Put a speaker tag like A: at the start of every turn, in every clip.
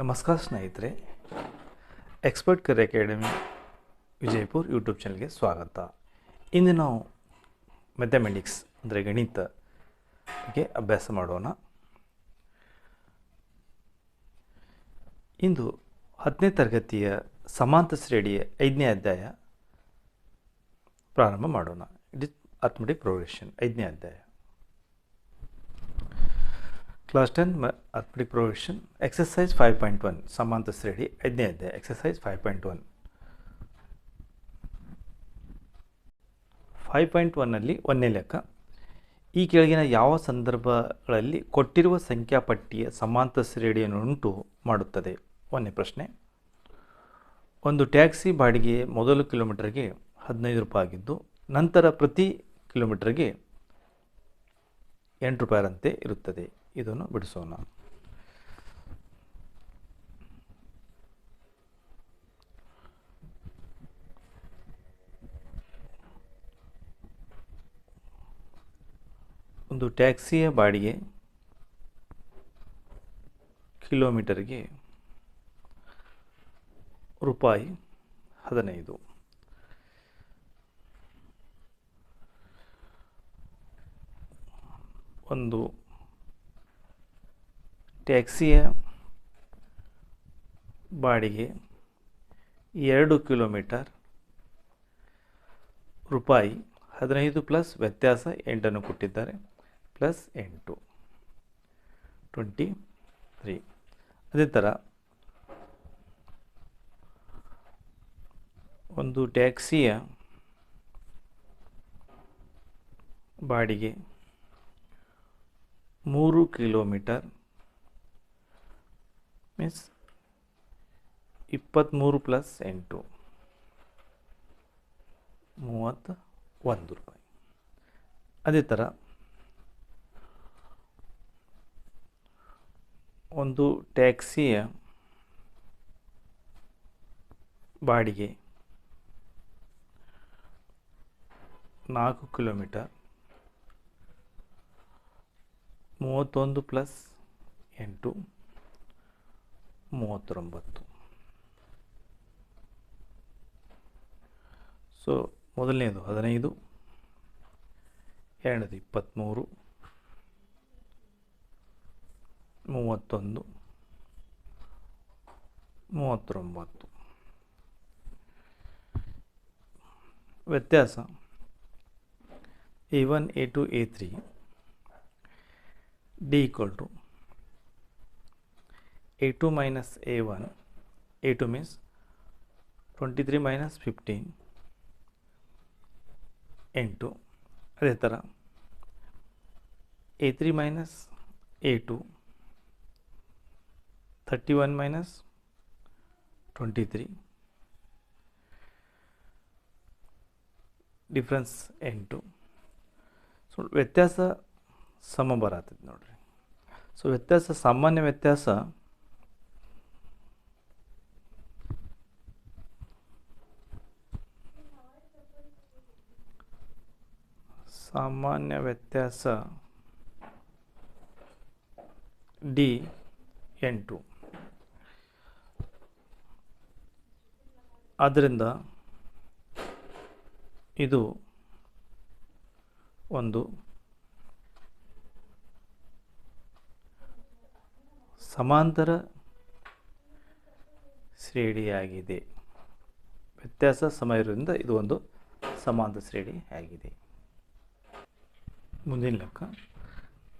A: ನಮಸ್ಕಾರ ಸ್ನೇಹಿತರೆ ಎಕ್ಸ್ಪರ್ಟ್ ಕರೆ ಅಕಾಡೆಮಿ ವಿಜಯಪುರ್ ಯೂಟ್ಯೂಬ್ ಚಾನಲ್ಗೆ ಸ್ವಾಗತ. ಇಂದು ನಾವು ಮ್ಯಾಥಮೆಟಿಕ್ಸ್ ಅಂದರೆ ಗಣಿತಕ್ಕೆ ಅಭ್ಯಾಸ ಮಾಡೋಣ. ಇಂದು ಹತ್ತನೇ ತರಗತಿಯ ಸಮಾಂತ ಶ್ರೇಣಿಯ ಐದನೇ ಅಧ್ಯಾಯ ಪ್ರಾರಂಭ ಮಾಡೋಣ. ಇಟ್ ಇಸ್ ಅಥ್ಮೆಟಿಕ್ ಪ್ರೋಗ್ರೆಷನ್ ಐದನೇ ಅಧ್ಯಾಯ. Class ten arithmetic progression exercise five point one ಸಮಾಂತ ಶ್ರೇಣಿ ಐದನೇ ಅಧ್ಯಾಯ exercise five point one five point ಒನ್ನಲ್ಲಿ ಒಂದನೇ ಲೆಕ್ಕ. ಈ ಕೆಳಗಿನ ಯಾವ ಸಂದರ್ಭಗಳಲ್ಲಿ ಕೊಟ್ಟಿರುವ ಸಂಖ್ಯಾಪಟ್ಟಿಯ ಸಮಾಂತ ಶ್ರೇಣಿಯನ್ನು ಉಂಟು ಮಾಡುತ್ತದೆ? ಒಂದನೇ ಪ್ರಶ್ನೆ. ಒಂದು ಟ್ಯಾಕ್ಸಿ ಬಾಡಿಗೆ ಮೊದಲು ಕಿಲೋಮೀಟರ್ಗೆ ಹದಿನೈದು ರೂಪಾಯಿ ಆಗಿದ್ದು, ನಂತರ ಪ್ರತಿ ಕಿಲೋಮೀಟರ್ಗೆ ಎಂಟು ರೂಪಾಯಿರಂತೆ ಇರುತ್ತದೆ. ಇದನ್ನು ಬಿಡಿಸೋಣ. ಒಂದು ಟ್ಯಾಕ್ಸಿಯ ಬಾಡಿಗೆ ಕಿಲೋಮೀಟರ್ಗೆ ರೂಪಾಯಿ ಹದಿನೈದು. ಒಂದು ಟ್ಯಾಕ್ಸಿಯ ಬಾಡಿಗೆ ಎರಡು ಕಿಲೋಮೀಟರ್ ರೂಪಾಯಿ ಹದಿನೈದು ಪ್ಲಸ್ ವ್ಯತ್ಯಾಸ ಎಂಟನ್ನು ಕೊಟ್ಟಿದ್ದಾರೆ, ಪ್ಲಸ್ ಎಂಟು. Twenty three. ಅದೇ ಥರ ಒಂದು ಟ್ಯಾಕ್ಸಿಯ ಬಾಡಿಗೆ ಮೂರು ಕಿಲೋಮೀಟರ್ ಮೀನ್ಸ್ ಇಪ್ಪತ್ತ್ಮೂರು ಪ್ಲಸ್ ಎಂಟು. ಮೂವತ್ತ ಒಂದು ರೂಪಾಯಿ. ಅದೇ ಥರ ಒಂದು ಟ್ಯಾಕ್ಸಿಯ ಬಾಡಿಗೆ ನಾಲ್ಕು ಕಿಲೋಮೀಟರ್. ಮೂವತ್ತೊಂದು ಪ್ಲಸ್ ಎಂಟು. ಮೂವತ್ತೊಂಬತ್ತು. ಸೊ ಮೊದಲನೇದು ಹದಿನೈದು, ಎರಡನೇದು ಇಪ್ಪತ್ತ್ಮೂರು, ಮೂವತ್ತೊಂದು, ಮೂವತ್ತೊಂಬತ್ತು. ವ್ಯತ್ಯಾಸ a one a two a three d equal to a two minus a one a two means twenty three minus fifteen ಎಂಟು ಅದೇ ಥರ a three minus a two thirty one minus twenty three difference ಎಂಟು so ವ್ಯತ್ಯಾಸ ಸಮ ಬರತ್ತೈತೆ ನೋಡ್ರಿ. So ವ್ಯತ್ಯಾಸ ಸಾಮಾನ್ಯ ವ್ಯತ್ಯಾಸ ಸಾಮಾನ್ಯ ವ್ಯತ್ಯಾಸ ಡಿ ಎಂಟು. ಆದ್ದರಿಂದ ಇದು ಒಂದು ಸಮಾಂತರ ಶ್ರೇಣಿಯಾಗಿದೆ. ವ್ಯತ್ಯಾಸ ಸಮಯದಿಂದ ಇದು ಒಂದು ಸಮಾಂತರ ಶ್ರೇಣಿ ಆಗಿದೆ ಮುಂದಿನ ಲೆಕ್ಕ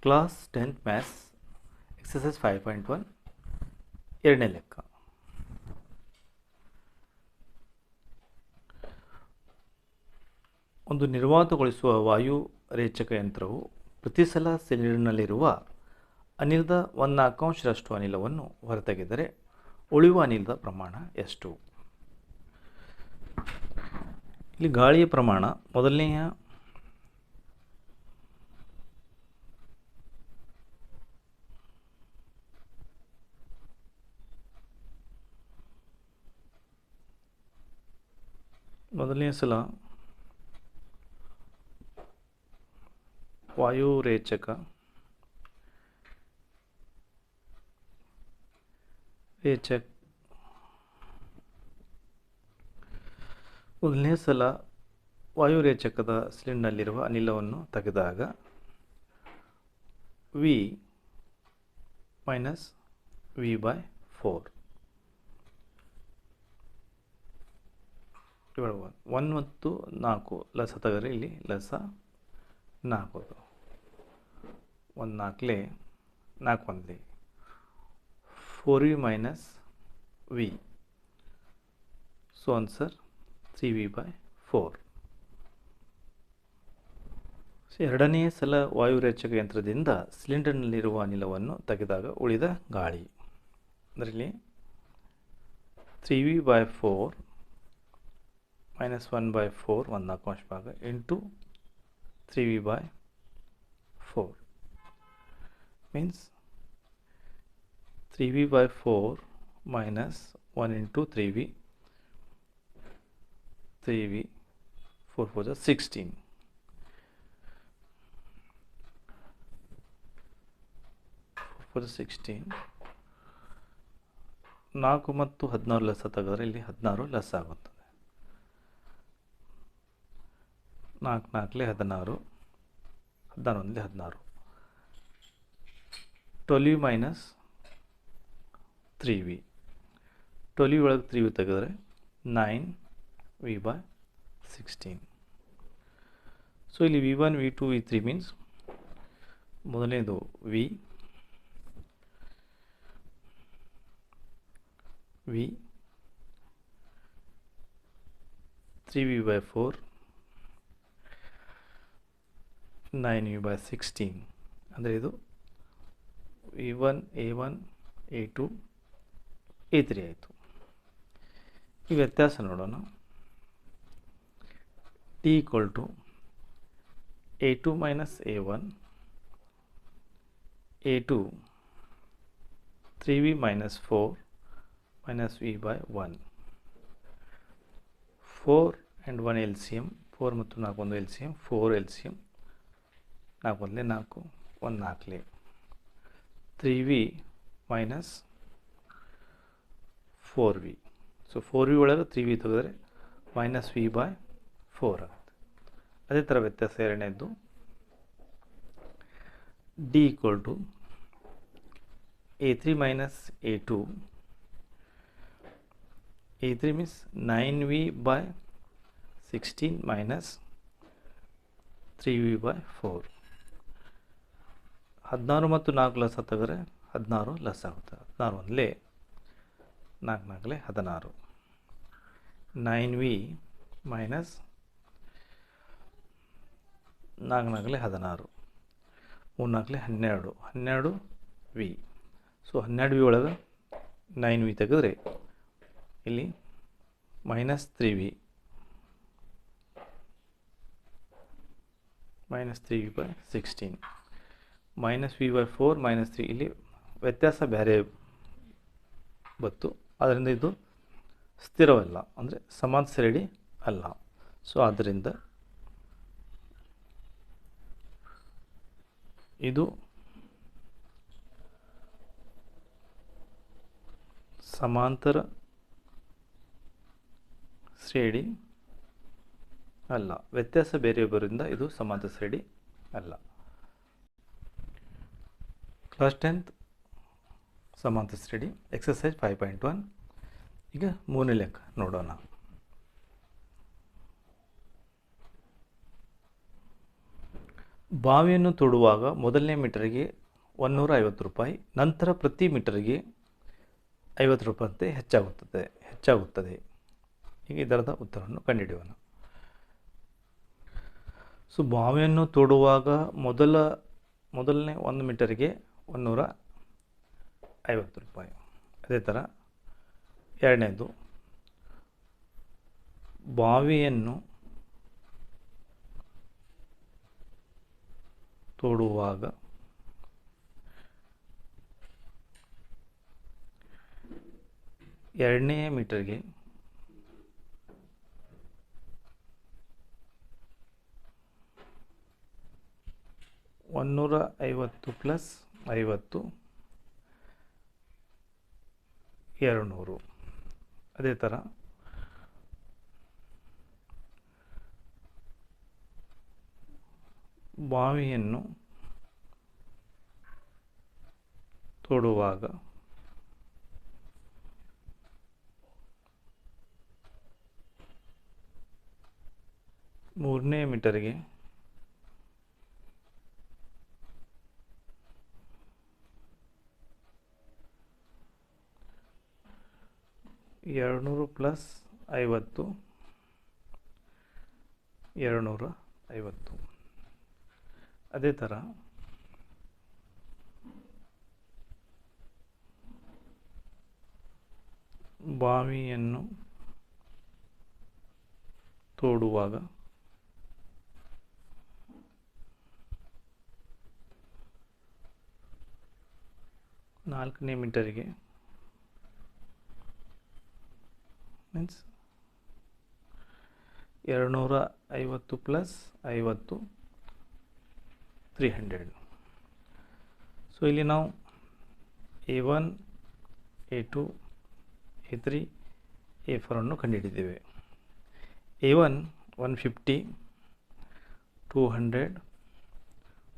A: class tenth maths exercise five point one ಎರಡನೇ ಲೆಕ್ಕ. ಒಂದು ನಿರ್ವಾತಗೊಳಿಸುವ ವಾಯು ರೇಚಕ ಯಂತ್ರವು ಪ್ರತಿ ಸಲ ಸಿಲಿಂಡರ್ನಲ್ಲಿರುವ ಅನಿಲದ ಒಂದು ಅನಿಲವನ್ನು ಹೊರತೆಗೆದರೆ ಉಳಿಯುವ ಅನಿಲದ ಪ್ರಮಾಣ ಎಷ್ಟು? ಇಲ್ಲಿ ಗಾಳಿಯ ಪ್ರಮಾಣ ಮೊದಲನೆಯ ಮೊದಲನೇ ಸಲ ವಾಯುರೇಚಕ ರೇಚಕ ಮೊದಲನೇ ಸಲ ವಾಯುರೇಚಕದ ಸಿಲಿಂಡರ್ನಲ್ಲಿರುವ ಅನಿಲವನ್ನು ತೆಗೆದಾಗ v minus v by four divide one one ಮತ್ತು ನಾಲ್ಕು. ಲಸ ತೆಗೆದ್ರೆ ಇಲ್ಲಿ. ಲಸ ನಾಲ್ಕು. ಒಂದು ನಾಲ್ಕಲೇ ನಾಲ್ಕು ಒಂದಲೇ four v minus v. So answer three v by four. So ಎರಡನೇ ಸಲ ವಾಯುರೇಚಕ ಯಂತ್ರದಿಂದ ಸಿಲಿಂಡರ್ನಲ್ಲಿರುವ ಅನಿಲವನ್ನು ತೆಗೆದಾಗ ಉಳಿದ ಗಾಳಿ. ಅದರಲ್ಲಿ three v by four minus one by four ಒಂದು ನಾಲ್ಕು ಅಂಶ ಭಾಗ into three v by four means three v by four minus one into three v three v four four sixteen four sixteen ನಾಲ್ಕು ಮತ್ತು ಹದಿನಾರು ಲಸ ತೆಗೆದ್ರೆ ಇಲ್ಲಿ ಹದಿನಾರು ಲಸ ಆಗುತ್ತದೆ ನಾಲ್ಕು ನಾಲ್ಕಲೆ ಹದಿನಾರು ಹದಿನಾರು ಒಂದಲೇ ಹದಿನಾರು. Twelve v minus three v twelve v ಒಳಗೆ ತ್ರೀ ವಿ ತೆಗೆದ್ರೆ nine v by sixteen so ಇಲ್ಲಿ v one v two v three means ಮೊದಲನೇದು v v three v by four nine v by sixteen ಅಂದರೆ ಇದು v one a one a two a three ಆಯಿತು. ಈ ವ್ಯತ್ಯಾಸ ನೋಡೋಣ. D equal to a two minus a one a two three v minus four minus v by one four and one L C M four ಮತ್ತು ನಾಲ್ಕು ಒಂದು L C M four L C M ನಾಲ್ಕು ಒಂದಲೇ ನಾಲ್ಕು, ಒಂದು ನಾಲ್ಕಲಿ three v minus four v. So four v ಒಳಗೆ three V ತೆಗೆದ್ರೆ minus V by four ಆಗುತ್ತೆ. ಅದೇ ಥರ ವ್ಯತ್ಯಾಸ ಎರಡನೇದ್ದು. D equal to a three minus a two. A three means nine v by sixteen minus three v by four. ಹದಿನಾರು ಮತ್ತು ನಾಲ್ಕು ಲಸ್ ತೆಗೆದ್ರೆ ಹದಿನಾರು ಲಸ್ ಆಗುತ್ತೆ. ಹದಿನಾರು ಒಂದಲೇ ನಾಲ್ಕು ನಾಲ್ಕಲೇ ಹದಿನಾರು. ನೈನ್ ವಿ ಮೈನಸ್ ನಾಲ್ಕು ನಾಲ್ಕಲೇ ಹದಿನಾರು. ಮೂರು ನಾಲ್ಕಲೇ ಹನ್ನೆರಡು. ಹನ್ನೆರಡು ವಿ. ಸೊ ಹನ್ನೆರಡು ವಿ ಒಳಗೆ ನೈನ್ ವಿ ತೆಗೆದ್ರೆ ಇಲ್ಲಿ minus three v. Minus three v by sixteen minus v by four minus three. ಇಲ್ಲಿ ವ್ಯತ್ಯಾಸ ಬೇರೆ ಬತ್ತು ಅದರಿಂದ ಇದು ಸ್ಥಿರವಲ್ಲ, ಅಂದರೆ ಸಮಾನ ಶ್ರೇಣಿ ಅಲ್ಲ. ಸೊ ಆದ್ದರಿಂದ ಇದು ಸಮಾಂತರ ಶ್ರೇಣಿ ಅಲ್ಲ. ವ್ಯತ್ಯಾಸ ಬೇರೆ ಬರೋದ್ರಿಂದ ಇದು ಸಮಾಂತರ ಶ್ರೇಣಿ ಅಲ್ಲ. Class tenth ಸಮಾಂತ study exercise five point one ಈಗ ಮೂರನೇ ಲೆಕ್ಕ ನೋಡೋಣ. ಬಾವಿಯನ್ನು ತೋಡುವಾಗ ಮೊದಲನೇ ಮೀಟರ್ಗೆ ಒನ್ನೂರ ಐವತ್ತು ರೂಪಾಯಿ, ನಂತರ ಪ್ರತಿ ಮೀಟರ್ಗೆ ಐವತ್ತು ರೂಪಾಯಿ ಹೆಚ್ಚಾಗುತ್ತದೆ ಹೆಚ್ಚಾಗುತ್ತದೆ. ಈಗ ಇದರದ ಉತ್ತರವನ್ನು ಕಂಡುಹಿಡಿಯೋಣ. ಸೊ ಬಾವಿಯನ್ನು ತೋಡುವಾಗ ಮೊದಲ, ಮೊದಲನೇ ಒಂದು ಮೀಟರ್ಗೆ ಒಂನ್ನೂರ ಐವತ್ತು ರೂಪಾಯಿ. ಅದೇ ಥರ ಎರಡನೇದು ಬಾವಿಯನ್ನು ತೋಡುವಾಗ ಎರಡನೇ ಮೀಟರ್ಗೆ ಒನ್ನೂರ ಐವತ್ತು ಪ್ಲಸ್ ಐವತ್ತು ಎರಡು ನೂರು ಅದೇ ಥರ. ಬಾವಿಯನ್ನು ತೊಡುವಾಗ ಮೂರನೇ ಮೀಟರ್ಗೆ ಎರಡುನೂರು ಪ್ಲಸ್ ಐವತ್ತು. ಎರಡುನೂರ ಐವತ್ತು. ಅದೇ ಥರ. ಬಾವಿಯನ್ನು ತೋಡುವಾಗ ನಾಲ್ಕನೇ ಮೀಟರಿಗೆ ಮೀನ್ಸ್ ಎರಡುನೂರ ಐವತ್ತು ಪ್ಲಸ್ ಐವತ್ತು ತ್ರೀ ಹಂಡ್ರೆಡ್ ಸೊ ಇಲ್ಲಿ ನಾವು a one a two a three a ಫೋರನ್ನು ಕಂಡುಹಿಡಿದ್ದೇವೆ a one one fifty two hundred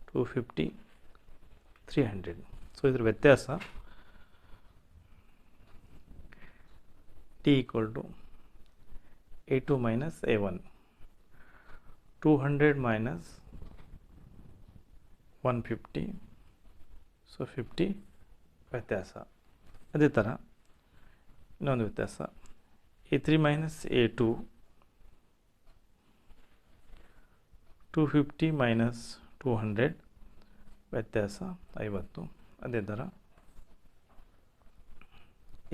A: two fifty three hundred so ಇದ್ರ ವ್ಯತ್ಯಾಸ d equal to a two minus a one two hundred minus one fifty so fifty ವ್ಯತ್ಯಾಸ. ಅದೇ ಥರ ಇನ್ನೊಂದು ವ್ಯತ್ಯಾಸ. A three minus a two two fifty minus two hundred ವ್ಯತ್ಯಾಸ ಐವತ್ತು. ಅದೇ ಥರ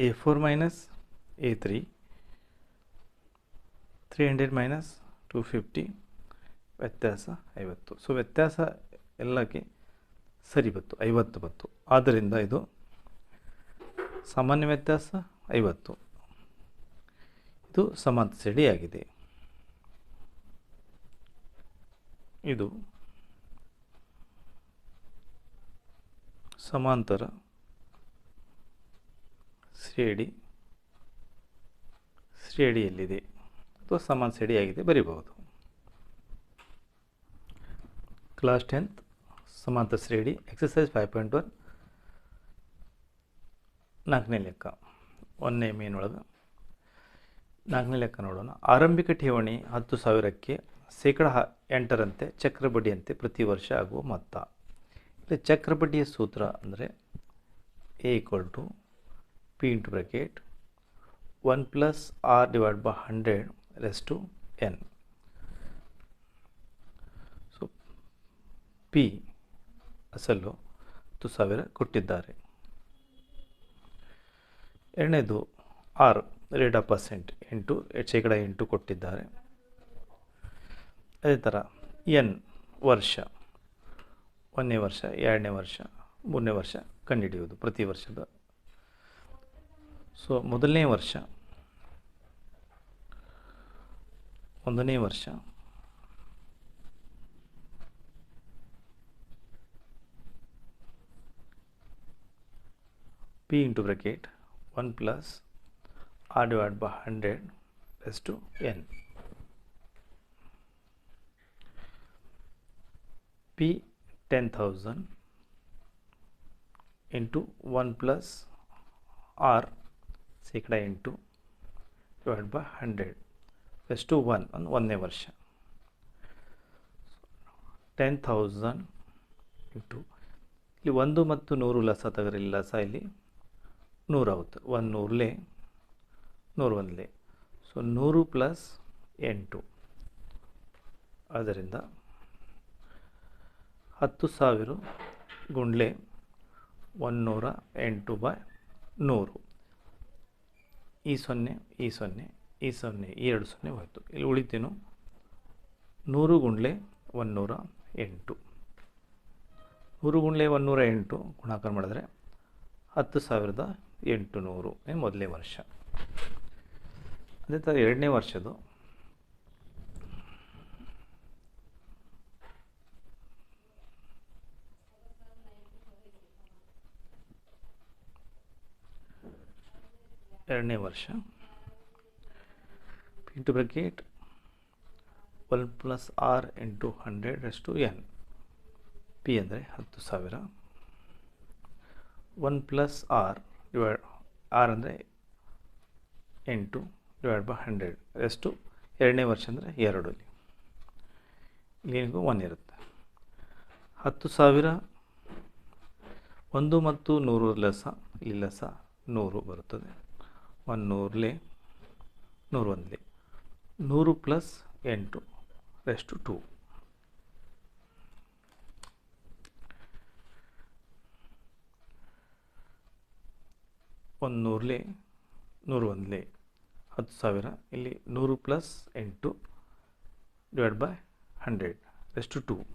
A: a four minus a three three hundred minus two fifty ವ್ಯತ್ಯಾಸ ಐವತ್ತು. ಸೊ ವ್ಯತ್ಯಾಸ ಎಲ್ಲಕ್ಕೆ ಸರಿ ಬತ್ತು, ಐವತ್ತು ಬತ್ತು. ಆದ್ದರಿಂದ ಇದು ಸಾಮಾನ್ಯ ವ್ಯತ್ಯಾಸ ಐವತ್ತು. ಇದು ಸಮಂತ ಆಗಿದೆ. ಇದು ಸಮಾಂತರ ಶ್ರೇಣಿ ಶ್ರೇಣಿಯಲ್ಲಿದೆ. ಅಥವಾ ಸಮಾನ ಶ್ರೇಣಿಯಾಗಿದೆ, ಬರೀಬಹುದು. ಕ್ಲಾಸ್ ಟೆಂತ್ ಸಮಾಂತರ ಶ್ರೇಣಿ ಎಕ್ಸಸೈಸ್ ಫೈವ್ ಪಾಯಿಂಟ್ ಒನ್ ನಾಲ್ಕನೇ ಲೆಕ್ಕ, ಒಂದನೇ ಮೇನೊಳಗೆ ನಾಲ್ಕನೇ ಲೆಕ್ಕ ನೋಡೋಣ. ಆರಂಭಿಕ ಠೇವಣಿ ಹತ್ತು ಸಾವಿರಕ್ಕೆ ಶೇಕಡ ಎಂಟರಂತೆ ಎಂಟರಂತೆ ಚಕ್ರಬಡ್ಡಿಯಂತೆ ಪ್ರತಿ ವರ್ಷ ಆಗುವ ಮೊತ್ತ. ಇಲ್ಲಿ ಚಕ್ರಬಡ್ಡಿಯ ಸೂತ್ರ ಅಂದರೆ a equal to p into bracket one plus r divide by hundred raise to n. So, p ಅಸಲು ಹತ್ತು ಸಾವಿರ ಕೊಟ್ಟಿದ್ದಾರೆ. ಎರಡನೇದು ಆರ್ ರೇಟ್ ಆಫ್ ಪರ್ಸೆಂಟ್ ಎಂಟು ಶೇಕಡ ಎಂಟು ಕೊಟ್ಟಿದ್ದಾರೆ. ಅದೇ ಥರ ಎನ್ ವರ್ಷ, ಒಂದನೇ ವರ್ಷ, ಎರಡನೇ ವರ್ಷ, ಮೂರನೇ ವರ್ಷ ಕಂಡುಹಿಡಿಯೋದು ಪ್ರತಿ ವರ್ಷದ ಸೊ ಮೊದಲನೇ ವರ್ಷ ಒಂದನೇ ವರ್ಷ p into bracket one plus r divide by hundred s to n p ten thousand into one plus r ಶೇಕಡ ಎಂಟು divide by hundred first to one ಒಂದು ಒಂದನೇ ವರ್ಷ. ಟೆನ್ ಥೌಸಂಡ್ ಇಂಟು ಇಲ್ಲಿ ಒಂದು ಮತ್ತು ನೂರು ಲಸ ತಗರಿಲ್ಲ ಲಸ ಇಲ್ಲಿ ನೂರಾಗುತ್ತೆ ಒಂದು ನೂರಲೇ, ನೂರು ಒಂದಲೇ. ಸೊ ನೂರು ಪ್ಲಸ್ ಎಂಟು. ಆದ್ದರಿಂದ ಹತ್ತು ಸಾವಿರ ಗುಂಡ್ಲೆ ಒಂದುನೂರ ಎಂಟು ಬೈ ನೂರು. ಈ ಸೊನ್ನೆ ಈ ಸೊನ್ನೆ ಈ ಸೊನ್ನೆ, ಈ ಎರಡು ಸೊನ್ನೆ ಹೋಯಿತು. ಇಲ್ಲಿ ಉಳಿತೇನು? ನೂರು ಗುಂಡ್ಲೆ ಒಂದುನೂರ ಎಂಟು. ನೂರು ಗುಂಡ್ಲೆ ಒಂದುನೂರ ಎಂಟು ಗುಣಾಕಾರ ಮಾಡಿದ್ರೆ ಹತ್ತು ಸಾವಿರದ ಎಂಟು ನೂರು ಮೊದಲನೇ ವರ್ಷ. ಅದೇ ಥರ ಎರಡನೇ ವರ್ಷದ್ದು ಎರಡನೇ ವರ್ಷ. Into bracket one plus r into hundred ಅಷ್ಟು ಎನ್ ಪಿ ಅಂದರೆ ಹತ್ತು ಸಾವಿರ. One plus r divide r ಅಂದರೆ ಎಂಟು ಡಿವೈಡ್ ಬೈ ಹಂಡ್ರೆಡ್ ಎಷ್ಟು ಎರಡನೇ ವರ್ಷ ಅಂದರೆ ಎರಡು ಇಲ್ಲಿ. ಇಲ್ಲಿಗೂ ಒನ್ ಇರುತ್ತೆ. ಹತ್ತು ಸಾವಿರ, ಒಂದು ಮತ್ತು ನೂರು ಲೆಸ, ಇಲ್ಲಿ ಲೆಸ ನೂರು ಬರುತ್ತದೆ. ಒಂದು ನೂರಲಿ ನೂರೊಂದಲಿ ನೂರು ಪ್ಲಸ್ ಎಂಟು ರೆಸ್ಟು ಟು. ಒಂದು ನೂರಲಿ, ನೂರು ಒಂದಲೆ. ಹತ್ತು ಸಾವಿರ, ಇಲ್ಲಿ ನೂರು ಪ್ಲಸ್ ಎಂಟು divide by hundred raised two.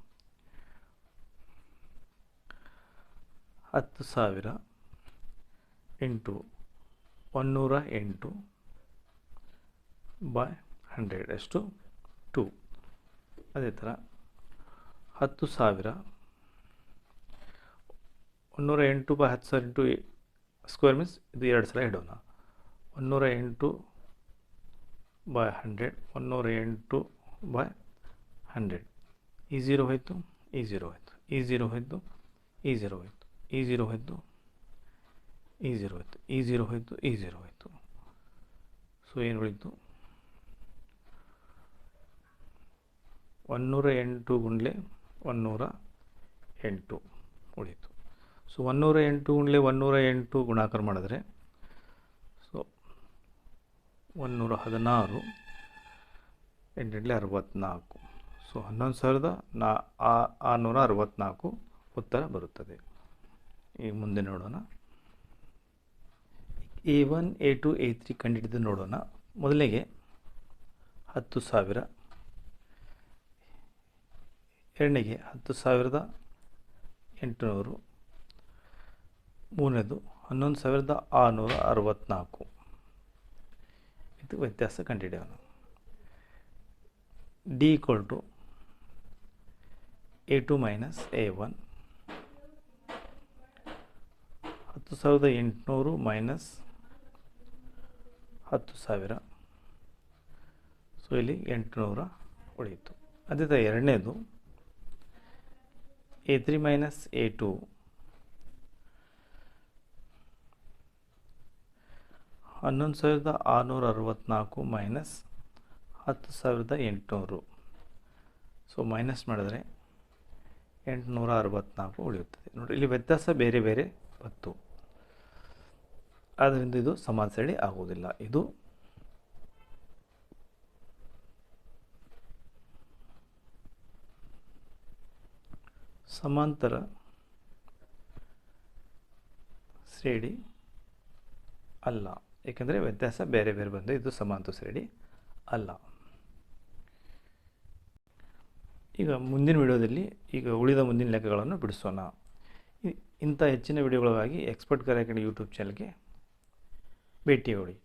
A: ಹತ್ತು ಸಾವಿರ ಇಂಟು ಒನ್ನೂರ ಎಂಟು ಬೈ ಹಂಡ್ರೆಡ್ ಎಷ್ಟು ಟು ಅದೇ ಥರ ಹತ್ತು ಸಾವಿರ ಒನ್ನೂರ ಎಂಟು ಬೈ ಹತ್ತು ಸಾವಿರ ಇಂಟು ಸ್ಕ್ವೇರ್ ಮೀನ್ಸ್ ಇದು ಎರಡು ಸಲ ಇಡೋಣ ಒನ್ನೂರ ಎಂಟು ಬೈ ಹಂಡ್ರೆಡ್ ಒನ್ನೂರ ಎಂಟು ಬೈ ಹಂಡ್ರೆಡ್ ಈ ಝೀರೋ ಹೋಯಿತು ಈ ಝೀರೋ ಹೋಯಿತು ಈ ಝೀರೋ ಹೋಯಿತು ಈ ಝೀರೋ ಹೋಯಿತು ಈ ಝೀರೋ ಹೋಯಿತು. ಈ ಝೀರೋ ಹೋಯಿತು ಇ ಝೀರೋ ಹೋಯಿತು ಇ ಹೋಯಿತು ಸೊ ಏನು ಉಳಿತು? ಒನ್ನೂರ ಎಂಟು ಗುಂಡ್ಲೆ ಒನ್ನೂರ ಎಂಟು ಉಳಿತು. ಸೊ ಒನ್ನೂರ ಎಂಟು ಗುಂಡ್ಲೆ ಒನ್ನೂರ ಎಂಟು ಗುಣಾಕಾರ ಮಾಡಿದ್ರೆ ಸೊ ಒನ್ನೂರ ಹದಿನಾರು ಎಂಟೆಂಟ್ಲೆ ಅರವತ್ತ್ನಾಲ್ಕು ಸೊ ಹನ್ನೊಂದು ಸಾವಿರದ ನಾ ಆರುನೂರ ಅರವತ್ತ್ನಾಲ್ಕು ಉತ್ತರ ಬರುತ್ತದೆ. ಈಗ ಮುಂದೆ ನೋಡೋಣ. A one a two a three ಕಂಡುಹಿಡಿದು ನೋಡೋಣ. ಮೊದಲಿಗೆ ಹತ್ತು ಸಾವಿರ. ಎರಡನೇಗೆ ಹತ್ತು ಸಾವಿರದ ಎಂಟುನೂರು. ಮೂರನೇದು ಹನ್ನೊಂದು ಸಾವಿರದ ಆರುನೂರ ಅರವತ್ತ್ನಾಲ್ಕು ಇದು ವ್ಯತ್ಯಾಸ ಕಂಡುಹಿಡಿಯೋಣ d equal to a two minus a one ಹತ್ತು ಸಾವಿರದ ಎಂಟುನೂರು ಮೈನಸ್ ಹತ್ತು ಸಾವಿರ. ಸೊ, ಇಲ್ಲಿ ಎಂಟುನೂರ ಉಳಿಯಿತು. ಅದೇ ಥರ ಎರಡನೇದು, a three minus a two. ಹನ್ನೊಂದು ಸಾವಿರದ ಆರುನೂರ ಅರವತ್ತ್ನಾಲ್ಕು ಮೈನಸ್ ಹತ್ತು ಸಾವಿರದ ಎಂಟುನೂರು. ಸೊ, ಮೈನಸ್ ಮಾಡಿದ್ರೆ ಎಂಟುನೂರ ಅರವತ್ತ್ನಾಲ್ಕು ಉಳಿಯುತ್ತದೆ. ನೋಡಿ, ಇಲ್ಲಿ ವ್ಯತ್ಯಾಸ ಬೇರೆ ಬೇರೆ ಬತ್ತು ಆದ್ದರಿಂದ ಇದು ಸಮಾನ ಸರಣಿ ಆಗುವುದಿಲ್ಲ. ಇದು ಸಮಾಂತರ ಶ್ರೇಣಿ ಅಲ್ಲ. ಏಕೆಂದರೆ ವ್ಯತ್ಯಾಸ ಬೇರೆ ಬೇರೆ ಬಂದು ಇದು ಸಮಾಂತರ ಶ್ರೇಣಿ ಅಲ್ಲ. ಈಗ ಮುಂದಿನ ವಿಡಿಯೋದಲ್ಲಿ ಈಗ ಉಳಿದ ಮುಂದಿನ ಲೆಕ್ಕಗಳನ್ನು ಬಿಡಿಸೋಣ. ಇಂಥ ಹೆಚ್ಚಿನ ವಿಡಿಯೋಗಳಿಗಾಗಿ ಎಕ್ಸ್ಪರ್ಟ್ ಕರೆಕ್ಟ್ ಯೂಟ್ಯೂಬ್ ಚಾನಲ್ಗೆ बेटी होड़ी